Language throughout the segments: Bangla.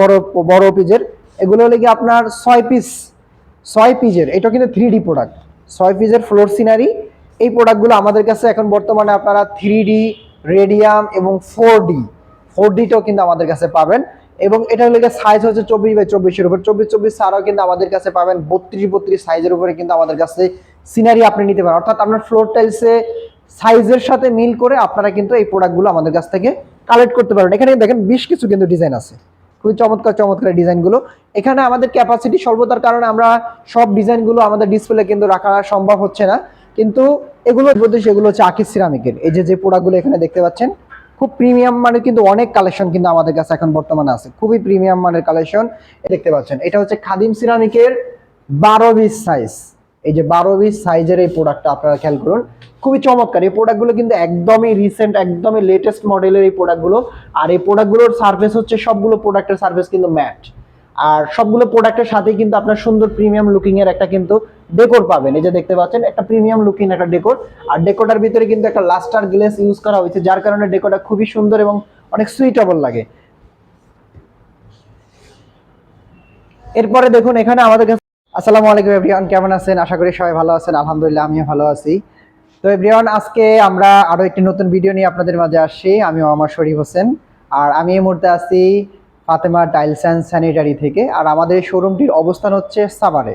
বড় বড় পিজের এগুলো হলে কি আপনার ছয় পিস ছয় পিজের এটা কিন্তু থ্রি ডি প্রোডাক্ট ছয় পিজের ফ্লোর সিনারি এই প্রোডাক্টগুলো আমাদের কাছে এখন বর্তমানে আপনারা থ্রি ডি রেডিয়াম এবং ফোর ডি ফোর ডিটাও কিন্তু আমাদের কাছে পাবেন। এবং এটা লেগে সাইজ হচ্ছে চব্বিশ বাই চব্বিশের উপর। চব্বিশ চব্বিশ ছাড়াও কিন্তু আমাদের কাছে পাবেন বত্রিশ বত্রিশ সাইজের উপরে কিন্তু আমাদের কাছে সিনারি আপনি নিতে পারেন। অর্থাৎ আপনার ফ্লোর টাইলসে সাইজের সাথে মিল করে আপনারা কিন্তু এই প্রোডাক্টগুলো আমাদের কাছ থেকে কালেক্ট করতে পারেন এখানে দেখেন বেশ কিছু কিন্তু ডিজাইন আছে। খুবই চমৎকার চমৎকার ডিজাইনগুলো। এখানে আমাদের ক্যাপাসিটি স্বল্পতার কারণে আমরা সব ডিজাইনগুলো আমাদের ডিসপ্লে কিন্তু রাখা সম্ভব হচ্ছে না। কিন্তু এগুলোর মধ্যে সেগুলো হচ্ছে আকিস সিরামিকের এই যে যে প্রোডাক্টগুলো এখানে দেখতে পাচ্ছেন, খুব প্রিমিয়াম মানের কিন্তু অনেক কালেকশন কিন্তু আমাদের কাছে এখন বর্তমানে আছে। খুবই প্রিমিয়াম মানের কালেকশন দেখতে পাচ্ছেন। এটা হচ্ছে খাদিম সিরামিকের বারো বিশ সাইজ এই যে বারো বিশ সাইজের এই প্রোডাক্টটা আপনারা খেয়াল করুন। খুবই চমৎকার। এই প্রোডাক্টগুলো কিন্তু একদমই রিসেন্ট একদমই লেটেস্ট মডেলের এই প্রোডাক্টগুলো আর এই প্রোডাক্টগুলোর সার্ভিস হচ্ছে সবগুলো প্রোডাক্টের সার্ভিস কিন্তু ম্যাট আর সবগুলো প্রোডাক্টের সাথে কিন্তু আপনার সুন্দর প্রিমিয়াম লুকিং এর একটা কিন্তু ডেকোর পাবেন। এই যে দেখতে পাচ্ছেন, একটা প্রিমিয়াম লুকিং একটা ডেকোর আর ডেকোটার ভিতরে কিন্তু একটা লাস্টার গ্লেস ইউজ করা হয়েছে, যার কারণে ডেকোটা খুবই সুন্দর এবং অনেক সুইটেবল লাগে। এরপরে দেখুন, এখানে আমাদের আসসালামু আলাইকুম এভরিওয়ান, কেমন আছেন? আশা করি সবাই ভালো আছেন। আলহামদুলিল্লাহ, আমিও ভালো আছি। তো এভরিওয়ান, আজকে আমরা আরও একটি নতুন ভিডিও নিয়ে আপনাদের মাঝে আসছি। আমিও আমার শরীফ হোসেন। আর আমি এই মুহূর্তে আছি ফাতেমা টাইলস অ্যান্ড স্যানিটারি থেকে। আর আমাদের শোরুমটির অবস্থান হচ্ছে সাভারে।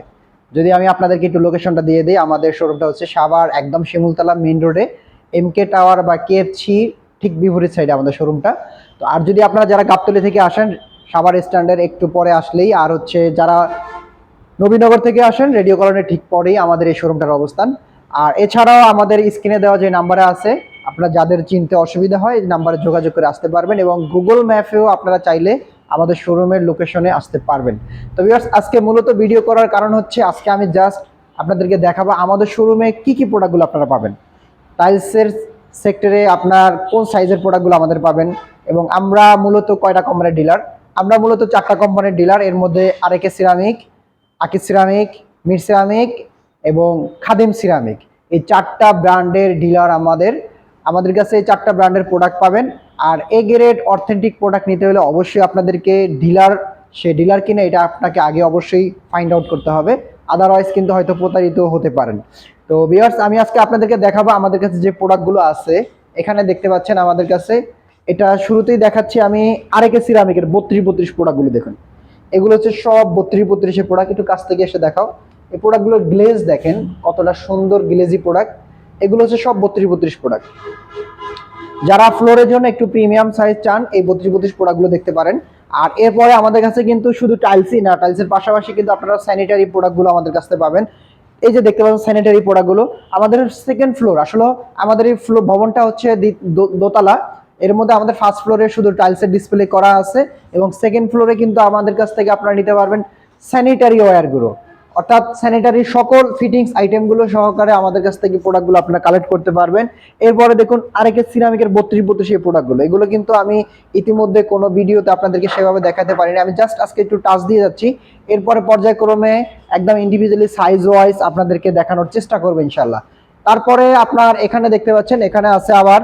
যদি আমি আপনাদেরকে একটু লোকেশনটা দিয়ে দিই, আমাদের শোরুমটা হচ্ছে সাভার, একদম শিমুলতলা মেইন রোডে। এম কে টাওয়ার বা কেএফসি, ঠিক বিপরীত সাইডে আমাদের শোরুমটা। তো আর যদি আপনারা যারা গাবতলি থেকে আসেন, সাভার স্ট্যান্ডের একটু পরে আসলেই। আর হচ্ছে যারা নবীনগর থেকে আসেন, রেডিও কলোনির ঠিক পরেই আমাদের এই শোরুমটার অবস্থান। আর এছাড়াও আমাদের স্ক্রিনে দেওয়া যে নাম্বারে আছে, আপনারা যাদের চিনতে অসুবিধা হয়, এই নাম্বারে যোগাযোগ করে আসতে পারবেন এবং গুগল ম্যাপেও আপনারা চাইলে আমাদের শোরুমের লোকেশনে আসতে পারবেন। তো ভিউয়ার্স আজকে মূলত ভিডিও করার কারণ হচ্ছে, আজকে আমি জাস্ট আপনাদেরকে দেখাবো আমাদের শোরুমে কি কি প্রোডাক্টগুলো আপনারা পাবেন। টাইলসের সেক্টরে আপনার কোন সাইজের প্রোডাক্টগুলো আমাদের পাবেন এবং আমরা মূলত কয়টা কোম্পানির ডিলার আমরা মূলত চারটা কোম্পানির ডিলার এর মধ্যে আরেকে ceramic Akij ceramic, Mir ceramic এবং খাদিম সিরামিক। এই চারটা ব্র্যান্ডের ডিলার আমাদের আমাদের কাছে এই চারটা ব্র্যান্ডের প্রোডাক্ট পাবেন। আর এ গ্রেড অথেন্টিক প্রোডাক্ট নিতে হলে অবশ্যই আপনাদেরকে ডিলার, সে ডিলার কিনে এটা আপনাকে আগে অবশ্যই ফাইন্ড আউট করতে হবে। আদারওয়াইজ কিন্তু হয়তো প্রতারিত হতে পারেন। তো বিয়ার্স আমি আজকে আপনাদেরকে দেখাবো আমাদের কাছে যে প্রোডাক্টগুলো আছে। এখানে দেখতে পাচ্ছেন আমাদের কাছে, এটা শুরুতেই দেখাচ্ছি আমি আরেকে সিরামিকের বত্রিশ বত্রিশ প্রোডাক্টগুলো দেখুন। এগুলো হচ্ছে সব বত্রিশ বত্রিশের প্রোডাক্ট একটু কাছ থেকে এসে দেখাও। এই প্রোডাক্টগুলোর গ্লেজ দেখেন, কতটা সুন্দর গ্লেজি প্রোডাক্ট এগুলো হচ্ছে সব বত্রিশ বত্রিশ প্রোডাক্ট যারা ফ্লোরের জন্য একটু প্রিমিয়াম সাইজ চান, এই বত্রিশ বত্রিশ প্রোডাক্টগুলো দেখতে পারেন। আর এরপরে আমাদের কাছে কিন্তু শুধু টাইলসই না টাইলসের পাশাপাশি কিন্তু আপনারা স্যানিটারি প্রোডাক্টগুলো আমাদের কাছ পাবেন। এই যে দেখতে পাচ্ছেন স্যানিটারি প্রোডাক্টগুলো আমাদের সেকেন্ড ফ্লোর আসলে আমাদের এই ফ্লোর ভবনটা হচ্ছে দোতলা। এর মধ্যে আমাদের ফার্স্ট ফ্লোরে শুধু টাইলসের ডিসপ্লে করা আছে এবং সেকেন্ড ফ্লোরে কিন্তু আমাদের কাছ থেকে আপনারা নিতে পারবেন স্যানিটারি ওয়্যারগুলো অর্থাৎ স্যানিটারি সকল ফিটিংস আইটেমগুলো সহকারে আমাদের কাছ থেকে প্রোডাক্টগুলো আপনারা কালেক্ট করতে পারবেন। এরপরে দেখুন আরেকে সিরামিকের বত্রিশ বত্রিশ এই প্রোডাক্টগুলো এগুলো কিন্তু আমি ইতিমধ্যে কোনো ভিডিওতে আপনাদেরকে সেভাবে দেখাতে পারিনি। আমি জাস্ট আজকে একটু টাচ দিয়ে যাচ্ছি। এরপরে পর্যায়ক্রমে একদম ইন্ডিভিজুয়ালি সাইজ ওয়াইজ আপনাদেরকে দেখানোর চেষ্টা করব ইনশাল্লাহ তারপরে আপনার এখানে দেখতে পাচ্ছেন, এখানে আছে আবার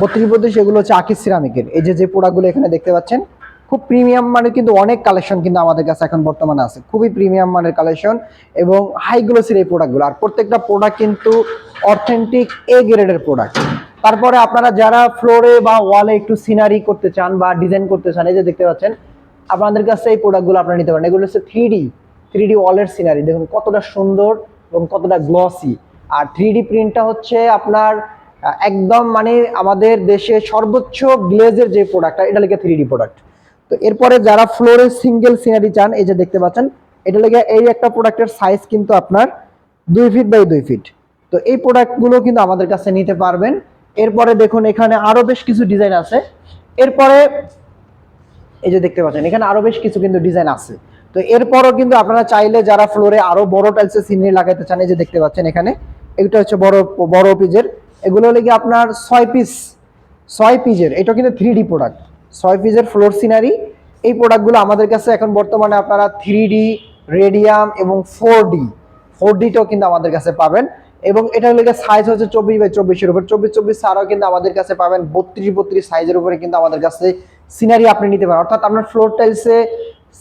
বত্রিশ বত্রিশ, এগুলো হচ্ছে আকিস সিরামিকের এই যে যে প্রোডাক্টগুলো এখানে দেখতে পাচ্ছেন, খুব প্রিমিয়াম মানের কিন্তু অনেক কালেকশন কিন্তু আমাদের কাছে এখন বর্তমানে আছে। খুবই প্রিমিয়াম মানের কালেকশন এবং হাই গ্লোসির এই প্রোডাক্টগুলো আর প্রত্যেকটা প্রোডাক্ট কিন্তু অথেন্টিক এ গ্রেডের প্রোডাক্ট তারপরে আপনারা যারা ফ্লোরে বা ওয়ালে একটু সিনারি করতে চান বা ডিজাইন করতে চান, এই যে দেখতে পাচ্ছেন, আপনাদের কাছে এই প্রোডাক্টগুলো আপনারা নিতে পারেন। এগুলো হচ্ছে থ্রি ডি থ্রি ডি ওয়ালের সিনারি দেখুন কতটা সুন্দর এবং কতটা গ্লসি আর থ্রি ডি প্রিন্টটা হচ্ছে আপনার একদম মানে আমাদের দেশে সর্বোচ্চ গ্লেজের যে প্রোডাক্টটা এটা লেগে থ্রি ডি প্রোডাক্ট তো এরপরে যারা ফ্লোরে সিঙ্গেল সিনারি চান, এই যে দেখতে পাচ্ছেন, এটা লেগে এই একটা প্রোডাক্টের সাইজ কিন্তু আপনার দুই ফিট বাই দুই ফিট তো এই প্রোডাক্টগুলো কিন্তু আমাদের কাছে নিতে পারবেন। এরপরে দেখুন, এখানে আরও বেশ কিছু ডিজাইন আছে। এরপরে এই যে দেখতে পাচ্ছেন, এখানে আরও বেশ কিছু কিন্তু ডিজাইন আছে। তো এরপরও কিন্তু আপনারা চাইলে যারা ফ্লোরে আরও বড় টাইলসের সিনারি লাগাইতে চান, এই যে দেখতে পাচ্ছেন এখানে, এটা হচ্ছে বড় বড় পিজের এগুলো হলে কি আপনার ছয় পিস ছয় পিজের এটা কিন্তু থ্রি ডি প্রোডাক্ট ছয় পিজের ফ্লোর সিনারি এই প্রোডাক্টগুলো আমাদের কাছে এখন বর্তমানে আপনারা থ্রি ডি রেডিয়াম এবং ফোর ডি ফোর ডিটাও কিন্তু আমাদের কাছে পাবেন। এবং এটা লেগে সাইজ হচ্ছে চব্বিশ বাই চব্বিশের উপর। চব্বিশ চব্বিশ ছাড়াও কিন্তু আমাদের কাছে পাবেন বত্রিশ বত্রিশ সাইজের উপরে কিন্তু আমাদের কাছে সিনারি আপনি নিতে পারেন। অর্থাৎ আপনার ফ্লোর টাইলসে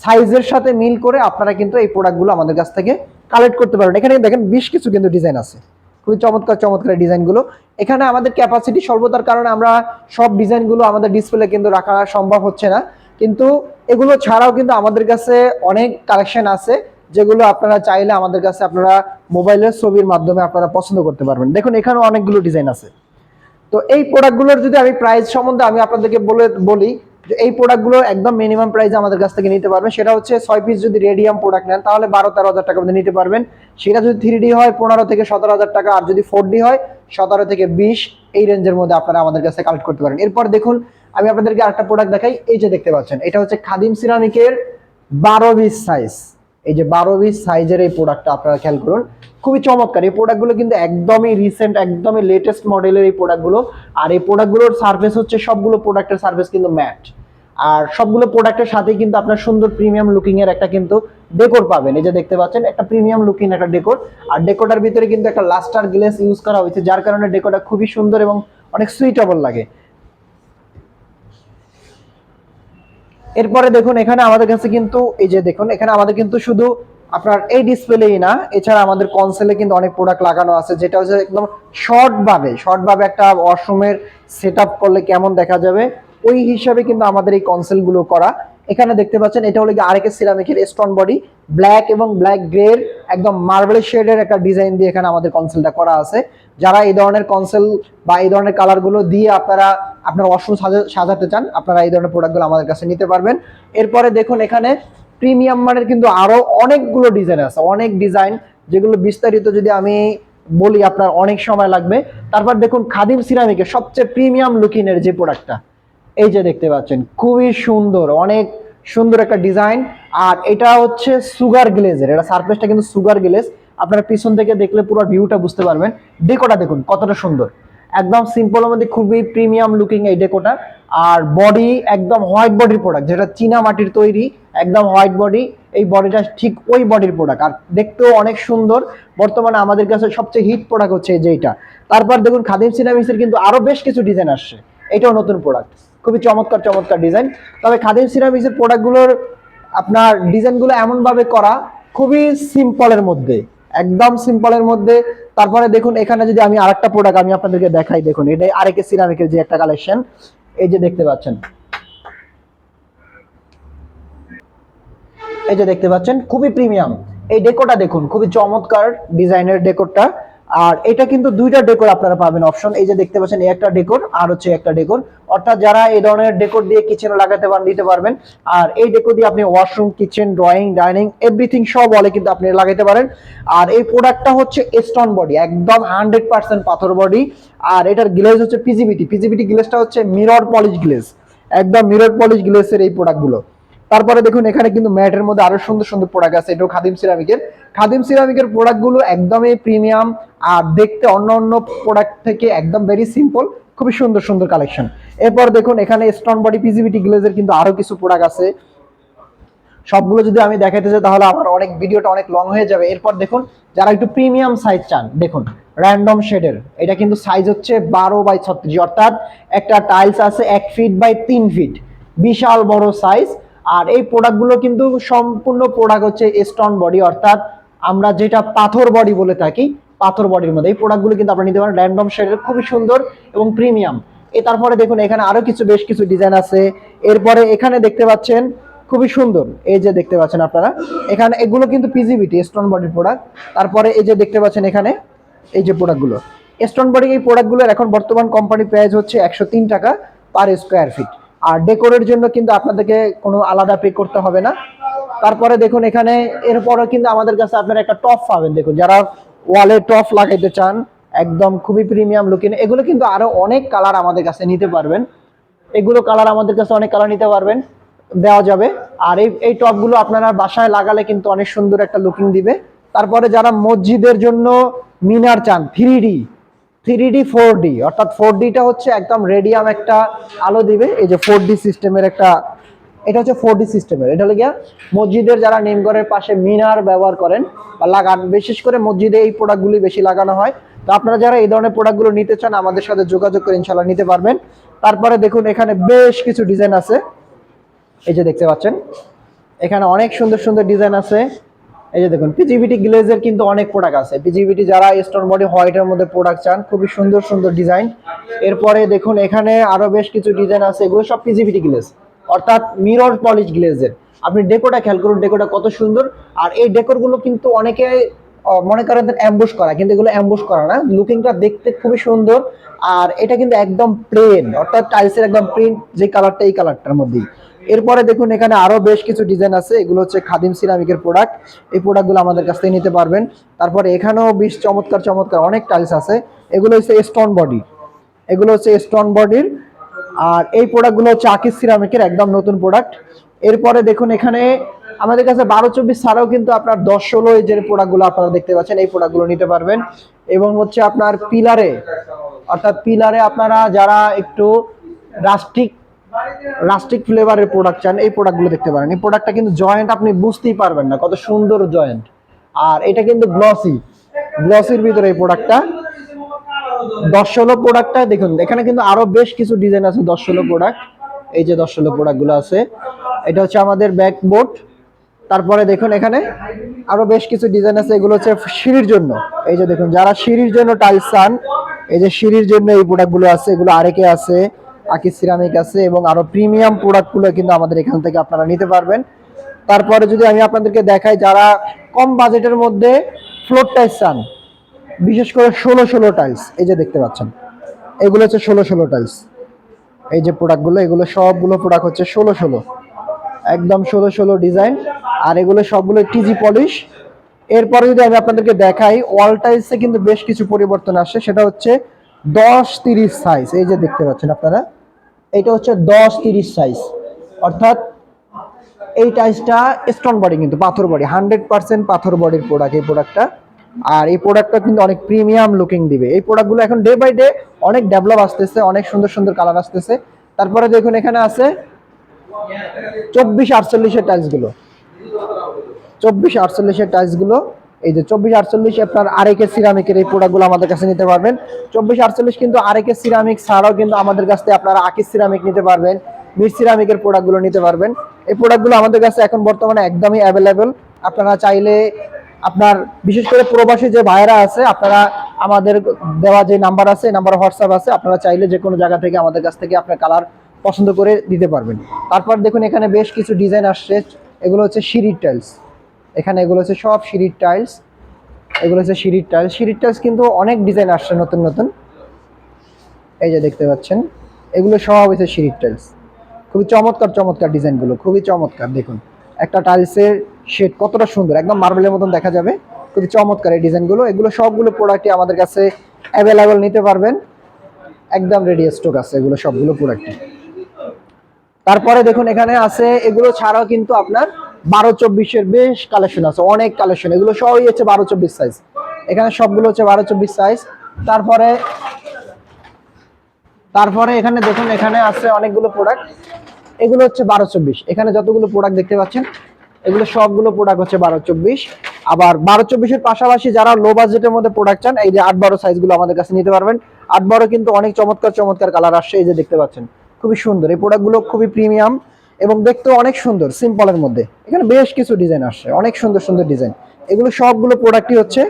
সাইজের সাথে মিল করে আপনারা কিন্তু এই প্রোডাক্টগুলো আমাদের কাছ থেকে কালেক্ট করতে পারেন। এখানে দেখেন বেশ কিছু কিন্তু ডিজাইন আছে। খুবই চমৎকার চমৎকার ডিজাইনগুলো। এখানে আমাদের ক্যাপাসিটি স্বল্পতার কারণে আমরা সব ডিজাইনগুলো আমাদের ডিসপ্লে কিন্তু রাখা সম্ভব হচ্ছে না। কিন্তু এগুলো ছাড়াও কিন্তু আমাদের কাছে অনেক কালেকশন আছে, যেগুলো আপনারা চাইলে আমাদের কাছে আপনারা মোবাইলের ছবির মাধ্যমে আপনারা পছন্দ করতে পারবেন। দেখুন, এখানেও অনেকগুলো ডিজাইন আছে। তো এই প্রোডাক্টগুলোর যদি আমি প্রাইস সম্বন্ধে আমি আপনাদেরকে বলে, বলি এই প্রোডাক্টগুলো একদম মিনিমাম প্রাইসে আমাদের কাছ থেকে নিতে পারবেন। সেটা হচ্ছে ছয় পিস যদি রেডিয়াম প্রোডাক্ট নেন, তাহলে বারো তেরো হাজার টাকা মধ্যে নিতে পারবেন। সেটা যদি থ্রি ডি হয়, পনেরো থেকে সতেরো হাজার টাকা, আর যদি ফোর ডি হয়, সতেরো থেকে বিশ, এই রেঞ্জের মধ্যে আপনারা আমাদের কাছে কালেক্ট করতে পারেন। এরপর দেখুন, আমি আপনাদেরকে আরেকটা প্রোডাক্ট দেখাই। এই যে দেখতে পাচ্ছেন, এটা হচ্ছে খাদিম সিরামিকের বারো বিশ সাইজ এই যে বারো বিশ সাইজের এই প্রোডাক্টটা আপনারা খেয়াল করুন। খুবই চমৎকার। এই প্রোডাক্টগুলো কিন্তু একদমই রিসেন্ট একদমই লেটেস্ট মডেলের এই প্রোডাক্টগুলো আর এই প্রোডাক্টগুলোর সার্ভিস হচ্ছে সবগুলো প্রোডাক্টের সার্ভিস কিন্তু ম্যাট আর সবগুলো প্রোডাক্টের সাথে কিন্তু আপনার সুন্দর প্রিমিয়াম লুকিং এর একটা কিন্তু ডেকোর পাবেন। এই যে দেখতে পাচ্ছেন, একটা প্রিমিয়াম লুকিং একটা ডেকোর আর ডেকোটার ভিতরে কিন্তু একটা লাস্টার গ্লেস ইউজ করা হয়েছে, যার কারণে ডেকোটা খুবই সুন্দর এবং অনেক সুইটেবল লাগে। এরপরে দেখুন, এখানে আমাদের কাছে কিন্তু, এই যে দেখুন, এখানে আমাদের কিন্তু শুধু আপনার এই ডিসপ্লেই না, এছাড়া আমাদের কনসেলে কিন্তু অনেক প্রোডাক্ট লাগানো আছে, যেটা হচ্ছে একদম শর্টভাবে শর্টভাবে শর্ট একটা ওয়াশরুমের সেট করলে কেমন দেখা যাবে? ওই হিসাবে কিন্তু আমাদের এই কনসেলগুলো করা। এখানে দেখতে পাচ্ছেন, এটা হলো আরেকে সিরামিকের স্টোন বডি ব্ল্যাক এবং ব্ল্যাক গ্রের একদম মার্বেল শেডের একটা ডিজাইন দিয়ে এখানে আমাদের কনসেলটা করা আছে। যারা এই ধরনের কনসেল বা এই ধরনের কালারগুলো দিয়ে আপনারা, আপনার ওয়াশরুম সাজাতে চান, আপনারা এই ধরনের প্রোডাক্টগুলো আমাদের কাছে নিতে পারবেন। এরপরে দেখুন এখানে প্রিমিয়াম মানের কিন্তু আরও অনেকগুলো ডিজাইন আছে, অনেক ডিজাইন যেগুলো বিস্তারিত যদি আমি বলি আপনার অনেক সময় লাগবে। তারপর দেখুন খাদিম সিরামিকের সবচেয়ে প্রিমিয়াম লুকিং এর যে প্রোডাক্টটা এই যে দেখতে পাচ্ছেন, খুবই সুন্দর, অনেক সুন্দর একটা ডিজাইন। আর এটা হচ্ছে সুগার গ্লেজের, এটা সারফেসটা কিন্তু সুগার গ্লেজ। আপনারা পিছন থেকে দেখলে পুরো ভিউটা বুঝতে পারবেন। ডেকোটা দেখুন, কতটা সুন্দর। একদম সিম্পলের মধ্যে খুবই প্রিমিয়াম লুকিং এই ডেকোটা। আর বডি একদম হোয়াইট বডির প্রোডাক্ট যেটা চীনা মাটির তৈরি, একদম হোয়াইট বডি এই বডিটা ঠিক ওই বডির প্রোডাক্ট আর দেখতেও অনেক সুন্দর। বর্তমানে আমাদের কাছে সবচেয়ে হিট প্রোডাক্ট হচ্ছে এই যেটা তারপর দেখুন, খাদিম সিনামিক্সের কিন্তু আরও বেশ কিছু ডিজাইন আসছে। এটাও নতুন প্রোডাক্ট খুবই চমৎকার চমৎকার ডিজাইন তবে খাদিম সিরামিক্সের প্রোডাক্টগুলোর আপনার ডিজাইনগুলো এমনভাবে করা, খুবই সিম্পলের মধ্যে, একদম সিম্পলের মধ্যে। তারপরে দেখুন, এখানে যদি আমি আরেকটা প্রোডাক্ট আমি আপনাদেরকে দেখাই, দেখুন, এটা আরেকে সিরামিকের যে একটা কালেকশন এই যে দেখতে পাচ্ছেন। এই যে দেখতে পাচ্ছেন, খুবই প্রিমিয়াম এই ডেকোটা দেখুন, খুবই চমৎকার ডিজাইনের ডেকোরটা আর এটা কিন্তু দুইটা ডেকোর আপনারা পাবেন অপশন এই যে দেখতে পাচ্ছেন একটা ডেকোর আর হচ্ছে একটা ডেকোর অর্থাৎ যারা এই ধরনের ডেকোর দিয়ে কিচেনে লাগাতে পারেন দিতে পারবেন। আর এই ডেকোর দিয়ে আপনি washroom kitchen drawing dining everything সব ওয়ালে কিন্তু আপনি লাগাতে পারেন। আর এই প্রোডাক্টটা হচ্ছে স্টোন বডি একদম হান্ড্রেড পার্সেন্ট পাথর বডি আর এটার গ্লেজ হচ্ছে পিজিবিটি পিজিবিটি গ্লেজটা হচ্ছে মিরর পলিশ গ্লেজ একদম মিরর পলিশ গ্লেসের এই প্রোডাক্টগুলো তারপরে দেখুন, এখানে কিন্তু ম্যাটের মধ্যে আরও সুন্দর সুন্দর প্রোডাক্ট আছে। এটাও খাদিম সিরামিকের খাদিম সিরামিকের প্রোডাক্টগুলো একদমই প্রিমিয়াম আর দেখতে অন্য অন্য প্রোডাক্ট থেকে একদম ভেরি সিম্পল খুবই সুন্দর সুন্দর কালেকশন এরপর দেখুন, এখানে স্টোন বডি পিজিবিটি গ্লেজের কিন্তু আরও কিছু প্রোডাক্ট আছে। সবগুলো যদি আমি দেখাতে চাই, তাহলে আমার অনেক ভিডিওটা অনেক লং হয়ে যাবে। এরপর দেখুন, যারা একটু প্রিমিয়াম সাইজ চান, দেখুন র্যান্ডম শেডের এটা কিন্তু সাইজ হচ্ছে বারো বাই ছত্রিশ। অর্থাৎ একটা টাইলস আছে এক ফিট বাই তিন ফিট বিশাল বড় সাইজ আর এই প্রোডাক্টগুলো কিন্তু সম্পূর্ণ প্রোডাক্ট হচ্ছে স্টোন বডি অর্থাৎ আমরা যেটা পাথর বডি বলে থাকি, পাথর বডির মধ্যে। এই প্রোডাক্টগুলো কিন্তু আপনারা নিতে পারেন র্যান্ডম শেডের খুবই সুন্দর এবং প্রিমিয়াম এ তারপরে দেখুন, এখানে আরও কিছু, বেশ কিছু ডিজাইন আছে। এরপরে এখানে দেখতে পাচ্ছেন, খুবই সুন্দর। এই যে দেখতে পাচ্ছেন আপনারা, এখানে এগুলো কিন্তু পিজিবিটি স্টোন বডির প্রোডাক্ট তারপরে এই যে দেখতে পাচ্ছেন এখানে, এই যে প্রোডাক্টগুলো স্টোন বডি এই প্রোডাক্টগুলোর এখন বর্তমান কোম্পানি প্রাইস হচ্ছে একশো তিন টাকা পার স্কোয়ার ফিট আর ডেকোরের জন্য কিন্তু আপনাদেরকে কোনো আলাদা পে করতে হবে না। তারপরে দেখুন এখানে, এরপরও কিন্তু আমাদের কাছে আপনারা একটা টপ পাবেন। দেখুন, যারা ওয়ালে টপ লাগাইতে চান, একদম খুবই প্রিমিয়াম লুকিং এগুলো কিন্তু আরও অনেক কালার আমাদের কাছে নিতে পারবেন। এগুলো কালার আমাদের কাছে অনেক কালার নিতে পারবেন, দেওয়া যাবে। আর এই এই টপগুলো আপনারা বাসায় লাগালে কিন্তু অনেক সুন্দর একটা লুকিং দিবে। তারপরে যারা মসজিদের জন্য মিনার চান three three D four D অর্থাৎ ফোর ডিটা হচ্ছে একদম রেডিয়াম একটা আলো দিবে, এই যে ফোর ডি সিস্টেমের একটা, এটা হচ্ছে ফোর ডি সিস্টেমের। এটা হলো গিয়া মসজিদের যারা নিমঘরের পাশে মিনার ব্যবহার করেন বা লাগান, বিশেষ করে মসজিদে এই প্রোডাক্টগুলি বেশি লাগানো হয়, তো আপনারা যারা এই ধরনের প্রোডাক্টগুলো নিতে চান, আমাদের সাথে যোগাযোগ করে ইনশাল্লাহ নিতে পারবেন। তারপরে দেখুন, এখানে বেশ কিছু ডিজাইন আছে। এই যে দেখতে পাচ্ছেন, এখানে অনেক সুন্দর সুন্দর ডিজাইন আছে। এই যে দেখুন পিজিবিটি গ্লেজের কিন্তু অনেক প্রোডাক্ট আছে। পিজিবিটি যারা স্টোন বডি হোয়াইটের মধ্যে প্রোডাক্ট চান, খুবই সুন্দর সুন্দর ডিজাইন এরপরে দেখুন, এখানে আরও বেশ কিছু ডিজাইন আছে, এগুলো সব পিজিবিটি গ্লেজ অর্থাৎ মিরর পলিশ গ্লেজের আপনি ডেকোটা খেয়াল করুন ডেকোটা কত সুন্দর। আর এই ডেকোরগুলো কিন্তু অনেকে মনে করেন অ্যাম্বুশ করা, কিন্তু এগুলো অ্যাম্বুশ করা না। লুকিংটা দেখতে খুবই সুন্দর। আর এটা কিন্তু একদম প্লেন অর্থাৎ টাইলসের একদম প্রিন্ট যে কালারটা এই কালারটার মধ্যেই। এরপরে দেখুন এখানে আরও বেশ কিছু ডিজাইন আছে। এগুলো হচ্ছে খাদিম সিরামিকের প্রোডাক্ট এই প্রোডাক্টগুলো আমাদের কাছ থেকে নিতে পারবেন। তারপরে এখানেও বেশ চমৎকার চমৎকার অনেক টাইলস আছে। এগুলো হচ্ছে স্টোন বডি এগুলো হচ্ছে স্টোন বডির আর এই প্রোডাক্টগুলো হচ্ছে আকিস সিরামিকের একদম নতুন প্রোডাক্ট এরপরে দেখুন এখানে আমাদের কাছে বারো চব্বিশ ছাড়াও কিন্তু আপনার দশ ষোলো যে প্রোডাক্টগুলো আপনারা দেখতে পাচ্ছেন, এই প্রোডাক্টগুলো নিতে পারবেন। এবং হচ্ছে আপনার পিলারে অর্থাৎ পিলারে আপনারা যারা একটু রাস্টিক রাস্টিক ফ্লেভারের প্রোডাক্ট চান, এই প্রোডাক্টগুলো দেখতে পারেন। এই প্রোডাক্টটা কিন্তু জয়েন্ট আপনি বুঝতেই পারবেন না, কত সুন্দর জয়েন্ট আর এটা কিন্তু গ্লসি গ্লসির ভিতরে এই প্রোডাক্টটা দশ ষোলো প্রোডাক্টটা দেখুন, এখানে কিন্তু আরও বেশ কিছু ডিজাইন আছে দশ ষোলো প্রোডাক্ট এই যে দশ ষোলো প্রোডাক্টগুলো আছে। এটা হচ্ছে আমাদের ব্যাকবোর্ড তারপরে দেখুন এখানে আরও বেশ কিছু ডিজাইন আছে, এগুলো হচ্ছে সিঁড়ির জন্য। এই যে দেখুন, যারা সিঁড়ির জন্য টাইলস চান, এই যে সিঁড়ির জন্য এই প্রোডাক্টগুলো আছে, এগুলো আরেকে আছে। আকি সিরামিক আছে এবং আরও প্রিমিয়াম প্রোডাক্টগুলো কিন্তু আমাদের এখান থেকে আপনারা নিতে পারবেন। তারপরে যদি আমি আপনাদেরকে দেখাই যারা কম বাজেটের মধ্যে ফ্লোর টাইলস চান, বিশেষ করে ষোলো ষোলো টাইলস এই যে দেখতে পাচ্ছেন, এগুলো হচ্ছে ষোলো ষোলো টাইলস এই যে প্রোডাক্টগুলো, এগুলো সবগুলো প্রোডাক্ট হচ্ছে ষোলো ষোলো। একদম ষোলো ষোলো ডিজাইন, আর এগুলো সবগুলো টিজি পলিশ এরপরে যদি আমি আপনাদেরকে দেখাই ওয়াল টাইলসে কিন্তু বেশ কিছু পরিবর্তন আসে, সেটা হচ্ছে দশ তিরিশ সাইজ এই যে দেখতে পাচ্ছেন আপনারা। এটা হচ্ছে দশ তিরিশ সাইজ অর্থাৎ এই টাইলসটা স্টোন বডি কিন্তু, পাথর বডি হান্ড্রেড পার্সেন্ট পাথর বডির প্রোডাক্ট এই প্রোডাক্টটা আর এই প্রোডাক্টটা কিন্তু অনেক প্রিমিয়াম লুকিং দিবে। এই প্রোডাক্টগুলো এখন ডে বাই ডে অনেক ডেভেলপ আসতেছে, অনেক সুন্দর সুন্দর কালার আসতেছে। তারপরে দেখুন এখানে আছে চব্বিশ আটচল্লিশের টাইলসগুলো চব্বিশ আটচল্লিশের টাইলসগুলো এই যে চব্বিশ আটচল্লিশ আপনার আরেকে সিরামিকের এই প্রোডাক্টগুলো আমাদের কাছে নিতে পারবেন। চব্বিশ আটচল্লিশ কিন্তু আরেকে সিরামিক ছাড়াও কিন্তু আমাদের কাছ থেকে আপনারা আকিস সিরামিক নিতে পারবেন, মির সিরামিকের প্রোডাক্টগুলো নিতে পারবেন। এই প্রোডাক্টগুলো আমাদের কাছে এখন বর্তমানে একদমই অ্যাভেলেবেল আপনারা চাইলে আপনার, বিশেষ করে প্রবাসী যে ভাইয়েরা আছে, আপনারা আমাদের দেওয়া যে নাম্বার আছে নাম্বার হোয়াটসঅ্যাপ আছে, আপনারা চাইলে যে কোনো জায়গা থেকে আমাদের কাছ থেকে আপনার কালার পছন্দ করে দিতে পারবেন। তারপর দেখুন এখানে বেশ কিছু ডিজাইন আসছে, এগুলো হচ্ছে সিঁড়ির টাইলস এখানে এগুলো হচ্ছে সব সিঁড়ির টাইলস এগুলো হচ্ছে সিঁড়ির টাইলস সিঁড়ির টাইলস কিন্তু অনেক ডিজাইন আসছে নতুন নতুন। এই যে দেখতে পাচ্ছেন, এগুলো সব হচ্ছে সিঁড়ির টাইলস খুবই চমৎকার চমৎকার ডিজাইনগুলো খুবই চমৎকার। দেখুন, একটা টাইলসের শেড কতটা সুন্দর, একদম মার্বেলের মতন দেখা যাবে। খুবই চমৎকার এই ডিজাইনগুলো এগুলো সবগুলো প্রোডাক্টই আমাদের কাছে অ্যাভেলেবেল নিতে পারবেন। একদম রেডি স্টক আছে এগুলো সবগুলো প্রোডাক্টই তারপরে দেখুন, এখানে আছে, এগুলো ছাড়াও কিন্তু আপনার বারো চব্বিশের বেশ কালেকশন আছে, অনেক কালেকশন এগুলো সবই হচ্ছে বারো চব্বিশ সাইজ এখানে সবগুলো হচ্ছে বারো চব্বিশ সাইজ তারপরে তারপরে এখানে দেখুন, এখানে আছে অনেকগুলো প্রোডাক্ট এগুলো হচ্ছে বারো চব্বিশ। এখানে যতগুলো প্রোডাক্ট দেখতে পাচ্ছেন, এগুলো সবগুলো প্রোডাক্ট হচ্ছে বারো চব্বিশ। আবার বারো চব্বিশের পাশাপাশি যারা লো বাজেটের মধ্যে প্রোডাক্ট চান, এই যে আট বারো সাইজগুলো আমাদের কাছে নিতে পারবেন। আট বারো কিন্তু অনেক চমৎকার চমৎকার কালার আসছে, এই যে দেখতে পাচ্ছেন। খুবই সুন্দর। এই প্রোডাক্টগুলো খুবই প্রিমিয়াম এবং দেখতেও অনেক সুন্দর সিম্পলের মধ্যে। এখানে বেশ কিছু ডিজাইন আসছে, অনেক সুন্দর সুন্দর ডিজাইন এগুলো সবগুলো প্রোডাক্টই হচ্ছে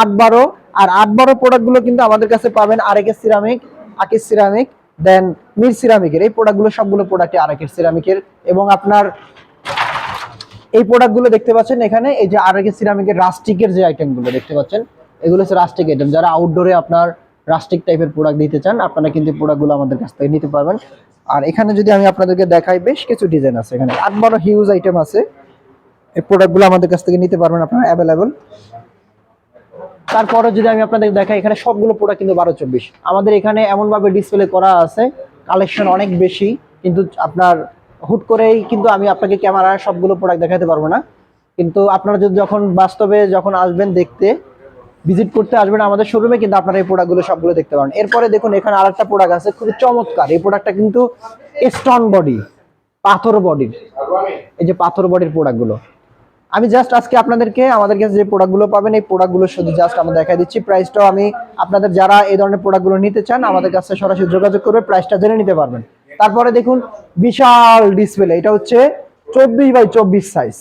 আট বারো আর আট বারো প্রোডাক্টগুলো কিন্তু আমাদের কাছে পাবেন আরেকের সিরামিক আকিস সিরামিক দেন মির সিরামিকের এই প্রোডাক্টগুলো সবগুলো প্রোডাক্টই আরেকের সিরামিকের এবং আপনার এই প্রোডাক্টগুলো দেখতে পাচ্ছেন এখানে, এই যে আরেকে সিরামিকের রাস্টিকের যে আইটেমগুলো দেখতে পাচ্ছেন, এগুলো হচ্ছে রাস্টিক আইটেম যারা আউটডোরে আপনার রাস্টিক টাইপের প্রোডাক্ট দিতে চান, আপনারা কিন্তু প্রোডাক্টগুলো আমাদের কাছ থেকে নিতে পারবেন। আর এখানে যদি আমি আপনাদেরকে দেখাই, বেশ কিছু ডিজাইন আছে এখানে। আট বড় হিউজ আইটেম আছে। এই প্রোডাক্টগুলো আমাদের কাছ থেকে নিতে পারবেন আপনারা অ্যাভেলেবল তারপরে যদি আমি আপনাদের দেখাই, এখানে সবগুলো প্রোডাক্ট কিন্তু বারো চব্বিশ। আমাদের এখানে এমনভাবে ডিসপ্লে করা আছে কালেকশন অনেক বেশি, কিন্তু আপনার হুট করেই কিন্তু আমি আপনাকে ক্যামেরায় সবগুলো প্রোডাক্ট দেখাতে পারব না। কিন্তু আপনারা যদি যখন বাস্তবে যখন আসবেন দেখতে ভিজিট করতে আসবেন আমাদের শোরুমে কিন্তু আপনারা এই প্রোডাক্টগুলো সবগুলো দেখতে পারেন। এরপরে দেখুন, এখানে আরেকটা প্রোডাক্ট আছে, খুবই চমৎকার। এই প্রোডাক্টটা কিন্তু স্টোন বডি পাথর বডির এই যে পাথর বডির প্রোডাক্টগুলো আমি জাস্ট আজকে আপনাদেরকে, আমাদের কাছে যে প্রোডাক্টগুলো পাবেন, এই প্রোডাক্টগুলো শুধু জাস্ট আমরা দেখা দিচ্ছি। প্রাইসটাও আমি আপনাদের যারা এই ধরনের প্রোডাক্টগুলো নিতে চান, আমাদের কাছে সরাসরি যোগাযোগ করবে প্রাইসটা জেনে নিতে পারবেন। তারপরে দেখুন, বিশাল ডিসপ্লে এটা হচ্ছে চব্বিশ বাই চব্বিশ সাইজ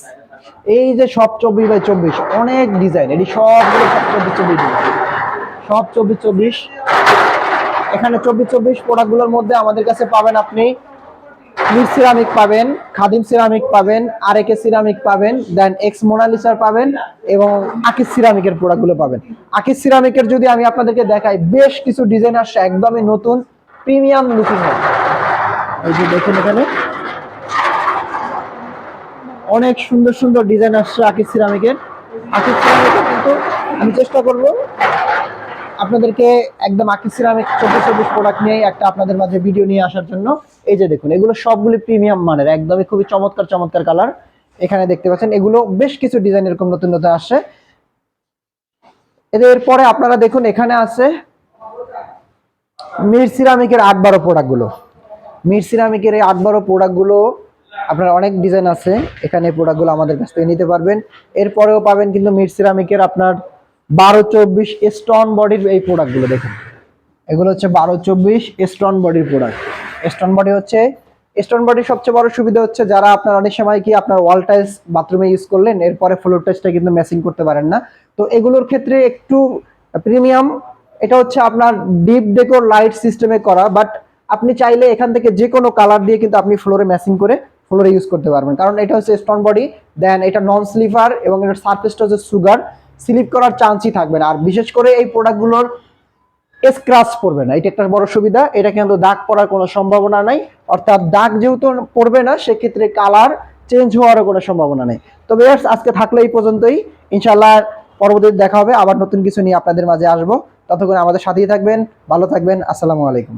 এই যে সব চব্বিশ বাই চব্বিশ, অনেক ডিজাইন এটি সবগুলো সব চব্বিশ চব্বিশ design। সব চব্বিশ চব্বিশ, এখানে চব্বিশ চব্বিশ প্রোডাক্টগুলোর মধ্যে আমাদের কাছে পাবেন আপনি সিরামিক পাবেন, খাদিম সিরামিক পাবেন, আরেকে সিরামিক পাবেন দেন এক্স মোনালিসার পাবেন এবং আকিস সিরামিকের প্রোডাক্টগুলো পাবেন। আকিস সিরামিকের যদি আমি আপনাদেরকে দেখাই, বেশ কিছু ডিজাইন আসছে, একদমই নতুন প্রিমিয়াম লুকিং এই যে দেখুন এখানে। অনেক সুন্দর সুন্দর ডিজাইন আসছে আকিস সিরামিকের। আকিস সিরামিকের কিন্তু আমি চেষ্টা করব আপনাদেরকে একদম আকিস সিরামিক চব্বিশ চব্বিশ প্রোডাক্ট নিয়ে একটা আপনাদের মাঝে ভিডিও নিয়ে আসার জন্য। এই যে দেখুন, এগুলো সবগুলি প্রিমিয়াম মানের, একদমই খুবই চমৎকার চমৎকার কালার এখানে দেখতে পাচ্ছেন, এগুলো বেশ কিছু ডিজাইন এরকম নতুন নতুন আসছে। এদের পরে আপনারা দেখুন, এখানে আছে মির সিরামিকের আট বারো প্রোডাক্টগুলো মির সিরামিকের এই আট বারো প্রোডাক্টগুলো আপনার অনেক ডিজাইন আছে, এখানে প্রোডাক্টগুলো আমাদের কাছ থেকে নিতে পারবেন। এরপরেও পাবেন কিন্তু মির সিরামিকের আপনার বারো চব্বিশ স্টোন বডির এই প্রোডাক্টগুলো দেখুন। এগুলো হচ্ছে বারো চব্বিশ স্টোন বডির প্রোডাক্ট স্টোন বডি হচ্ছে স্টোন বডির সবচেয়ে বড় সুবিধা হচ্ছে যারা আপনার অনেক সময় কি আপনার ওয়াল টাইলস বাথরুমে ইউজ করলেন, এরপরে ফ্লোর টাইলসটা কিন্তু ম্যাচিং করতে পারেন না। তো এগুলোর ক্ষেত্রে একটু প্রিমিয়াম এটা হচ্ছে আপনার ডিপ ডেকোর লাইট সিস্টেমে করা বাট আপনি চাইলে এখান থেকে যে কোনো কালার দিয়ে কিন্তু আপনি ফ্লোরে ম্যাচিং করে ফ্লোরে ইউজ করতে পারবেন। কারণ এটা হচ্ছে স্টোন বডি দেন এটা নন স্লিপার এবং এটার সার্ফেসটা হচ্ছে সুগার স্লিপ করার চান্সই থাকবে না। আর বিশেষ করে এই প্রোডাক্টগুলোর স্ক্রাচ পড়বে না। এটা একটা বড় সুবিধা। এটা কিন্তু দাগ পড়ার কোনো সম্ভাবনা নাই। অর্থাৎ দাগ যেহেতু পড়বে না, সেক্ষেত্রে কালার চেঞ্জ হওয়ারও কোনো সম্ভাবনা নেই। তবে আজকে থাকল এই পর্যন্তই। ইনশাল্লাহ পরবর্তীতে দেখা হবে। আবার নতুন কিছু নিয়ে আপনাদের মাঝে আসব। ততক্ষণ আমাদের সাথেই থাকবেন, ভালো থাকবেন। আসসালামু আলাইকুম।